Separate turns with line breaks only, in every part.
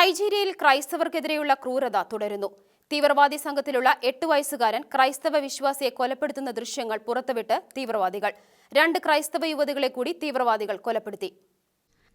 നൈജീരിയയിൽ ക്രൈസ്തവർക്കെതിരെയുള്ള ക്രൂരത തുടരുന്നു. തീവ്രവാദി സംഘത്തിലുള്ള എട്ട് വയസ്സുകാരൻ ക്രൈസ്തവ വിശ്വാസിയെ കൊലപ്പെടുത്തുന്ന ദൃശ്യങ്ങൾ പുറത്തുവിട്ട് തീവ്രവാദികൾ. രണ്ട് ക്രൈസ്തവ യുവതികളെ കൂടി തീവ്രവാദികൾ കൊലപ്പെടുത്തി.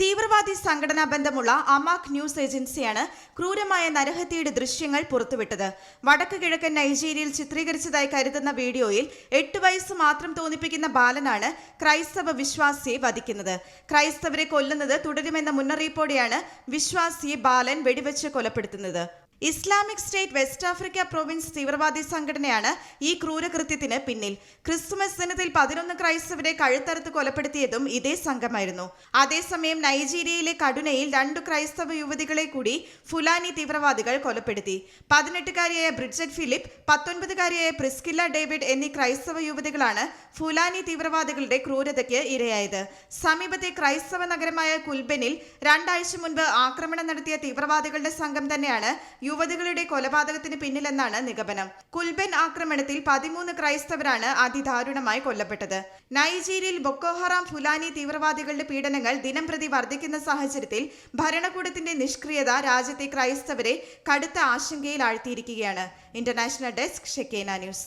തീവ്രവാദി സംഘടനാ ബന്ധമുള്ള അമാക് ന്യൂസ് ഏജൻസിയാണ് ക്രൂരമായ നരഹത്യയുടെ ദൃശ്യങ്ങൾ പുറത്തുവിട്ടത്. വടക്ക് കിഴക്കൻ നൈജീരിയയിൽ ചിത്രീകരിച്ചതായി കരുതുന്ന വീഡിയോയിൽ എട്ട് വയസ്സ് മാത്രം തോന്നിപ്പിക്കുന്ന ബാലനാണ് ക്രൈസ്തവ വിശ്വാസിയെ വധിക്കുന്നത്. ക്രൈസ്തവരെ കൊല്ലുന്നത് തുടരുമെന്ന മുന്നറിയിപ്പോടെയാണ് വിശ്വാസിയെ ബാലൻ വെടിവെച്ച് കൊലപ്പെടുത്തുന്നത്. Islamic State West Africa Province തീവ്രവാദി സംഘടനയാണ് ഈ ക്രൂരകൃത്യത്തിന് പിന്നിൽ. ക്രിസ്തുമസ് ദിനത്തിൽ പതിനൊന്ന് ക്രൈസ്തവരെ കഴുത്തറുത്ത് കൊലപ്പെടുത്തിയതും ഇതേ സംഘമായിരുന്നു. അതേസമയം നൈജീരിയയിലെ കടുനയിൽ രണ്ടു ക്രൈസ്തവ യുവതികളെ കൂടി ഫുലാനി തീവ്രവാദികൾ കൊലപ്പെടുത്തി. പതിനെട്ടുകാരിയായ ബ്രിഡ്ജറ്റ് ഫിലിപ്പ് പത്തൊൻപതുകാരിയായ പ്രിസ്കില്ല ഡേവിഡ് എന്നീ ക്രൈസ്തവ യുവതികളാണ് ഫുലാനി തീവ്രവാദികളുടെ ക്രൂരതയ്ക്ക് ഇരയായത്. സമീപത്തെ ക്രൈസ്തവ നഗരമായ കുൽബനിൽ രണ്ടാഴ്ച മുൻപ് ആക്രമണം നടത്തിയ തീവ്രവാദികളുടെ സംഘം തന്നെയാണ് യുവതികളുടെ കൊലപാതകത്തിന് പിന്നിലെന്നാണ് നിഗമനം. കുൽബൻ ആക്രമണത്തിൽ പതിമൂന്ന് ക്രൈസ്തവരാണ് അതിദാരുണമായി കൊല്ലപ്പെട്ടത്. നൈജീരിയയിൽ ബൊക്കോഹറാം ഫുലാനി തീവ്രവാദികളുടെ പീഡനങ്ങൾ ദിനം പ്രതി വർദ്ധിക്കുന്ന സാഹചര്യത്തിൽ ഭരണകൂടത്തിന്റെ നിഷ്ക്രിയത രാജ്യത്തെ ക്രൈസ്തവരെ കടുത്ത ആശങ്കയിൽ ആഴ്ത്തിയിരിക്കുകയാണ് international desk Shekinah News.